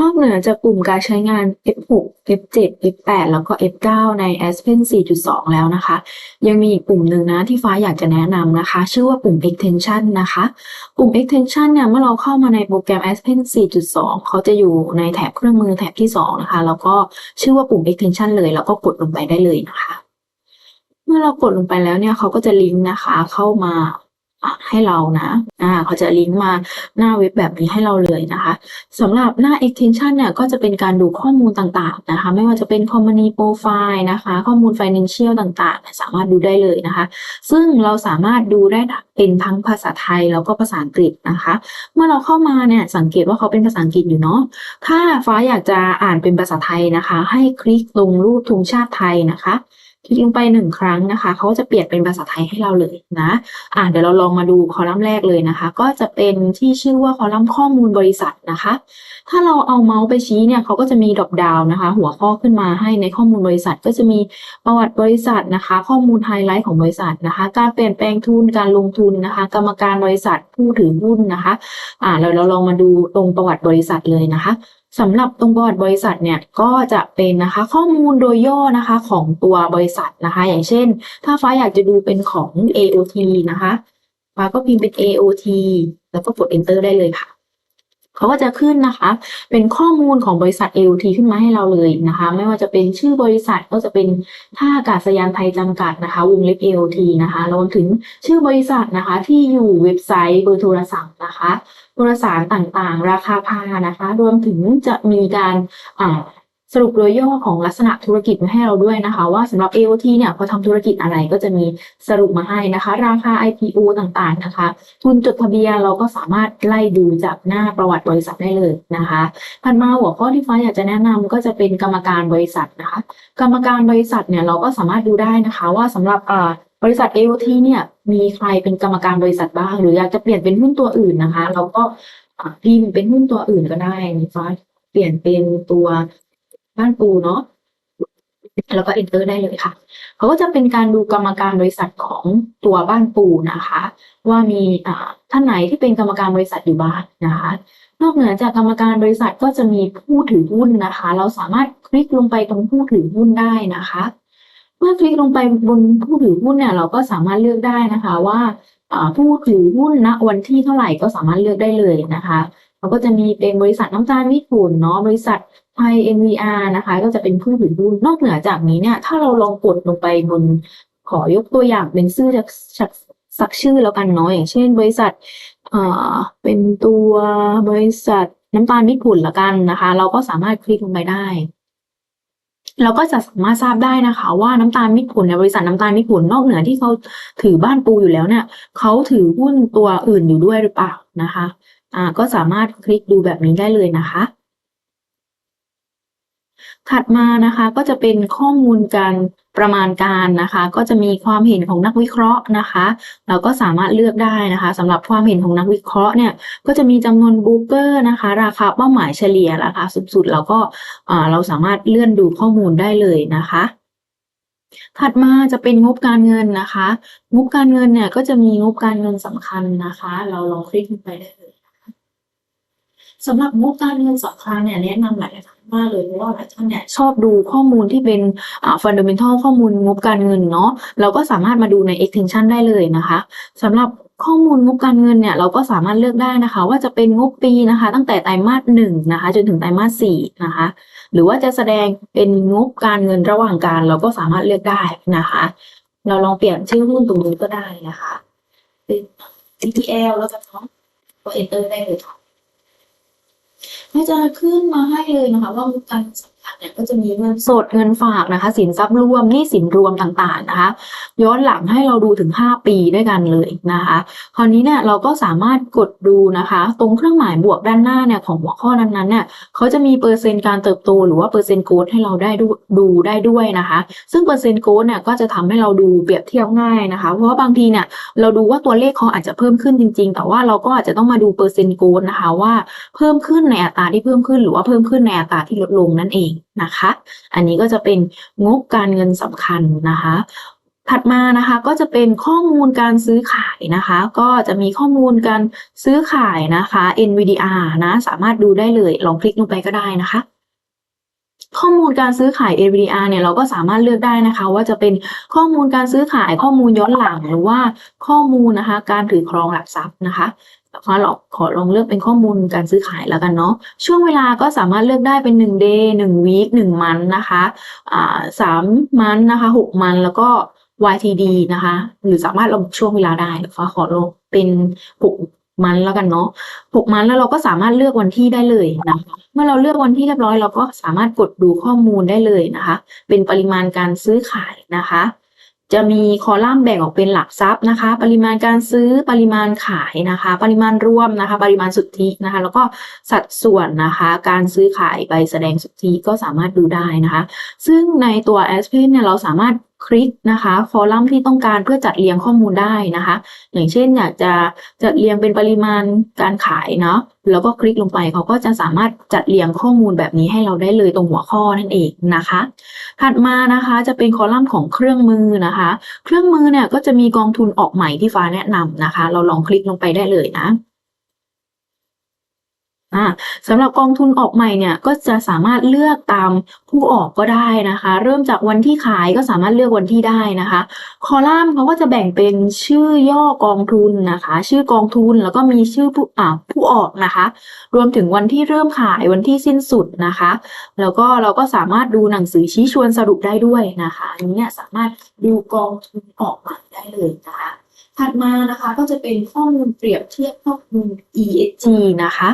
นอกเหนือจากกลุ่มการใช้งาน F6 F7 F8 แล้วก็ F9 ใน Aspen 4.2 แล้วนะคะ ยังมีอีกกลุ่มหนึ่งนะที่ฟ้าอยากจะแนะนำนะคะ ชื่อว่าปุ่ม extension นะคะปุ่ม extension เนี่ยเมื่อเราเข้ามาในโปรแกรม Aspen 4.2 เขาจะอยู่ในแถบเครื่องมือแถบที่ 2 นะคะ แล้วก็ชื่อว่าปุ่ม extension เลย แล้วก็กดลงไปได้เลยนะคะ เมื่อเรากดลงไปแล้วเนี่ยเขาก็จะลิงก์นะคะ เข้ามา ให้เรานะอ่าเขาจะลิงก์มาหน้าเว็บแบบนี้ให้เราเลยนะคะสำหรับหน้า extension เนี่ยก็จะเป็นการดูข้อมูลต่างๆนะคะ ไม่ว่าจะเป็น company profile นะคะ ข้อมูล financial ต่างๆ สามารถดูได้เลยนะคะ ซึ่งเราสามารถดูได้เป็นทั้งภาษาไทยแล้วก็ภาษาอังกฤษนะคะ เมื่อเราเข้ามาเนี่ยสังเกตว่าเขาเป็นภาษาอังกฤษอยู่เนาะถ้าฟ้าอยากจะอ่านเป็นภาษาไทยนะคะ ให้คลิกลงรูปธงชาติไทยนะคะ คลิกลงไปหนึ่งครั้งนะคะเขาจะเปลี่ยนเป็นภาษาไทยให้เราเลยนะอ่าเดี๋ยวเราลองมาดูคอลัมน์แรกเลยนะคะ ก็จะเป็นที่ชื่อว่าคอลัมน์ข้อมูลบริษัทนะคะ ถ้าเราเอาเมาส์ไปชี้เนี่ยเขาก็จะมีดรอปดาวนะคะ หัวข้อขึ้นมาให้ในข้อมูลบริษัท ก็จะมีประวัติบริษัทนะคะ ข้อมูลไฮไลท์ของบริษัทนะคะ การเปลี่ยนแปลงทุนการลงทุนนะคะ กรรมการบริษัทผู้ถือหุ้นนะคะอ่าเราเราลองมาดูตรงประวัติบริษัทเลยนะคะ สำหรับตรงประวัติบริษัทเนี่ยก็จะเป็นนะคะข้อมูลโดยย่อนะคะของตัวบริษัทนะคะ อย่างเช่น ถ้าฟ้าอยากจะดูเป็นของ AOT นะคะฟ้าก็พิมพ์เป็น AOT แล้วก็กด enter ได้เลยค่ะ เขาก็จะขึ้นนะคะ เป็นข้อมูลของบริษัท AOT ขึ้นมาให้เราเลยนะคะ ไม่ว่าจะเป็นชื่อบริษัทก็จะเป็นท่าอากาศยานไทยจำกัดนะคะ วงเล็บ AOT นะคะรวมถึงชื่อบริษัทนะคะ ที่อยู่เว็บไซต์เบอร์โทรศัพท์นะคะโทรสารต่างๆ ราคาพานะคะ รวมถึงจะมีการอ่า สรุปโดยย่อของลักษณะธุรกิจมาให้เราด้วยนะคะ ว่าสำหรับ AOT เนี่ยเขาทำธุรกิจอะไรก็จะมีสรุปมาให้นะคะ ราคา IPO ต่างๆนะคะ ทุนจดทะเบียนเราก็สามารถไล่ดูจากหน้าประวัติบริษัทได้เลยนะคะถัดมาหัวข้อที่ฟ้าอยากจะแนะนำก็จะเป็นกรรมการบริษัทนะคะ กรรมการบริษัทเนี่ยเราก็สามารถดูได้นะคะว่าสำหรับอ่าบริษัท AOT เนี่ยมีใครเป็นกรรมการบริษัทบ้าง หรืออยากจะเปลี่ยนเป็นหุ้นตัวอื่นนะคะ เราก็อ่าพิมพ์เป็นหุ้นตัวอื่นก็ได้นะคะเปลี่ยนเป็นตัว บ้านปูเนาะแล้วก็ enter ได้เลยค่ะ เขาก็จะเป็นการดูกรรมการบริษัทของตัวบ้านปูนะคะ ว่ามีท่านไหนที่เป็นกรรมการบริษัทอยู่บ้างนะคะ นอกเหนือจากกรรมการบริษัทก็จะมีผู้ถือหุ้นนะคะ เราสามารถคลิกลงไปตรงผู้ถือหุ้นได้นะคะ เมื่อคลิกลงไปบนผู้ถือหุ้นเนี่ยเราก็สามารถเลือกได้นะคะว่าอ่าผู้ถือหุ้นณวันที่เท่าไหร่ก็สามารถเลือกได้เลยนะคะ เราก็จะมีเป็นบริษัทน้ำตาลมิถุนเนาะบริษัทไทย NVR นะคะ ก็จะเป็นผู้ถือหุ้นนอกเหนือจากนี้เนี่ยถ้าเราลองกดลงไปบนขอยกตัวอย่างเป็นชื่อจากสักสักชื่อแล้วกันเนาะอย่างเช่น บริษัทเอ่อเป็นตัวบริษัทน้ำตาลมิตรผุ่นละกันนะคะ เราก็สามารถคลิกลงไปได้ เราก็จะสามารถทราบได้นะคะ ว่าน้ำตาลมิตรผุ่นในบริษัทน้ำตาลมิตรผุ่นนอกเหนือที่เขาถือบ้านปูอยู่แล้วเนี่ยเขาถือหุ้นตัวอื่นอยู่ด้วยหรือเปล่านะคะอ่าก็สามารถคลิกดูแบบนี้ได้เลยนะคะ ถัดมานะคะก็จะเป็นข้อมูลการ ประมาณการนะคะ ก็จะมีความเห็นของนักวิเคราะห์นะคะ เราก็สามารถเลือกได้นะคะสำหรับความเห็นของนักวิเคราะห์เนี่ยก็จะมีจำนวนบูเกอร์นะคะ ราคาเป้าหมายเฉลี่ยราคาสูงสุดเราก็เราสามารถเลื่อนดูข้อมูลได้เลยนะคะถัดมาจะเป็นงบการเงินนะคะ งบการเงินเนี่ยก็จะมีงบการเงินสำคัญนะคะ เราลองคลิกลงไปได้เลย สำหรับงบการเงินสำคัญเนี่ยแนะนำหลายท่านมากเลยเพราะว่าหลายท่านเนี่ยชอบดูข้อมูลที่เป็นอ่า fundamental ข้อมูลงบการเงินเนาะเราก็สามารถมาดูใน extension ได้เลยนะคะสำหรับข้อมูลงบการเงินเนี่ยเราก็สามารถเลือกได้นะคะ ว่าจะเป็นงบปีนะคะ ตั้งแต่ไตรมาสหนึ่งนะคะจนถึงไตรมาสสี่นะคะ หรือว่าจะแสดงเป็นงบการเงินระหว่างการ เราก็สามารถเลือกได้นะคะ เราลองเปลี่ยนชื่อหุ้นตรงนี้ก็ได้นะคะเป็น CTL แล้วกันเนาะก็ enter ได้เลยค่ะ ก็จะขึ้นมาให้เลยนะคะว่ามุกการศึกษา เนี่ยก็จะมีเงินสดเงินฝากนะคะ สินทรัพย์รวมหนี้สินรวมต่างๆนะคะ ย้อนหลังให้เราดูถึง 5 ปีด้วยกันเลยนะคะ คราวนี้เนี่ยเราก็สามารถกดดูนะคะ ตรงเครื่องหมายบวกด้านหน้าเนี่ยของหัวข้อนั้นๆเนี่ยเขาจะมีเปอร์เซ็นต์การเติบโตหรือว่าเปอร์เซ็นต์โกดให้เราได้ดูดูได้ด้วยนะคะ ซึ่งเปอร์เซ็นต์โกดเนี่ยก็จะทำให้เราดูเปรียบเทียบง่ายนะคะ เพราะว่าบางทีเนี่ยเราดูว่าตัวเลขเขาอาจจะเพิ่มขึ้นจริง ๆ แต่ว่าเราก็อาจจะต้องมาดูเปอร์เซ็นต์โกดนะคะว่าเพิ่มขึ้นในอัตราที่เพิ่มขึ้นหรือว่าเพิ่มขึ้นในอัตราที่ลดลงนั่นเองนะคะ อันนี้ก็จะเป็นงบการเงินสำคัญนะคะ ถัดมานะคะก็จะเป็นข้อมูลการซื้อขายนะคะ ก็จะมีข้อมูลการซื้อขายนะคะ NVDR นะสามารถดูได้เลยลองคลิกลงไปก็ได้นะคะ ข้อมูลการซื้อขาย NVDR เนี่ยเราก็สามารถเลือกได้นะคะ ว่าจะเป็นข้อมูลการซื้อขายข้อมูลย้อนหลังหรือว่าข้อมูลนะคะ การถือครองหลักทรัพย์นะคะขอลองขอลองเลือกเป็นข้อมูลการซื้อขายแล้วกันเนาะช่วงเวลาก็สามารถเลือกได้เป็น1 day 1 week 1 month นะคะอ่า3 month นะคะ6 month แล้วก็ YTD นะคะ หรือสามารถลงช่วงเวลาได้นะคะขอลงเป็น6มันแล้วกันเนาะ6มันแล้วเราก็สามารถเลือกวันที่ได้เลยนะคะ เมื่อเราเลือกวันที่เรียบร้อยเราก็สามารถกดดูข้อมูลได้เลยนะคะ เป็นปริมาณการซื้อขายนะคะ จะมีคอลัมน์แบ่งออกเป็นหลักทรัพย์นะคะ ปริมาณการซื้อปริมาณขายนะคะ ปริมาณรวมนะคะ ปริมาณสุทธินะคะ แล้วก็สัดส่วนนะคะ การซื้อขายใบแสดงสุทธิก็สามารถดูได้นะคะ ซึ่งในตัว a s p e n เนี่ยเราสามารถ คลิกนะคะคอลัมน์ที่ต้องการเพื่อจัดเรียงข้อมูลได้นะคะ อย่างเช่นอยากจะจัดเรียงเป็นปริมาณการขายเนาะแล้วก็คลิกลงไปเขาก็จะสามารถจัดเรียงข้อมูลแบบนี้ให้เราได้เลยตรงหัวข้อนั่นเองนะคะ ถัดมานะคะจะเป็นคอลัมน์ของเครื่องมือนะคะ เครื่องมือเนี่ยก็จะมีกองทุนออกใหม่ที่ฟ้าแนะนำนะคะ เราลองคลิกลงไปได้เลยนะ สำหรับกองทุนออกใหม่เนี่ยก็จะสามารถเลือกตามผู้ออกก็ได้นะคะ เริ่มจากวันที่ขายก็สามารถเลือกวันที่ได้นะคะ คอลัมน์เขาก็จะแบ่งเป็นชื่อย่อกองทุนนะคะ ชื่อกองทุนแล้วก็มีชื่อผู้อ่าผู้ออกนะคะ รวมถึงวันที่เริ่มขายวันที่สิ้นสุดนะคะ แล้วก็เราก็สามารถดูหนังสือชี้ชวนสรุปได้ด้วยนะคะอันนี้เนี่ยสามารถดูกองทุนออกใหม่ได้เลยนะคะถัดมานะคะก็จะเป็นข้อมูลเปรียบเทียบข้อมูล ESG นะคะ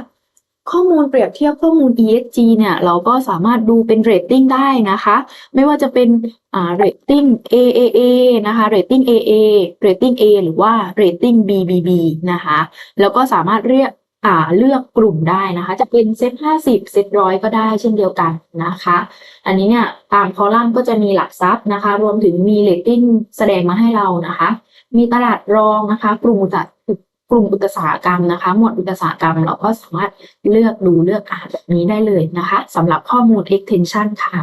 ข้อมูลเปรียบเทียบข้อมูล ESG เนี่ยเราก็สามารถดูเป็นเรตติ้งได้นะคะ ไม่ว่าจะเป็นอ่าเรตติ้ง AAA นะคะเรตติ้ง AA เรตติ้ง A หรือว่าเรตติ้ง BBB นะคะ แล้วก็สามารถเรียกอ่าเลือกกลุ่มได้นะคะ จะเป็นเซต50เซตร้อยก็ได้เช่นเดียวกันนะคะ อันนี้เนี่ยตามคอลัมน์ก็จะมีหลักทรัพย์นะคะ รวมถึงมีเรตติ้งแสดงมาให้เรานะคะ มีตลาดรองนะคะ กลุ่มอุตสาห กลุ่มอุตสาหกรรมนะคะ หมวดอุตสาหกรรมเราก็สามารถเลือกดูเลือกอ่านแบบนี้ได้เลยนะคะสำหรับข้อมูล extension ค่ะ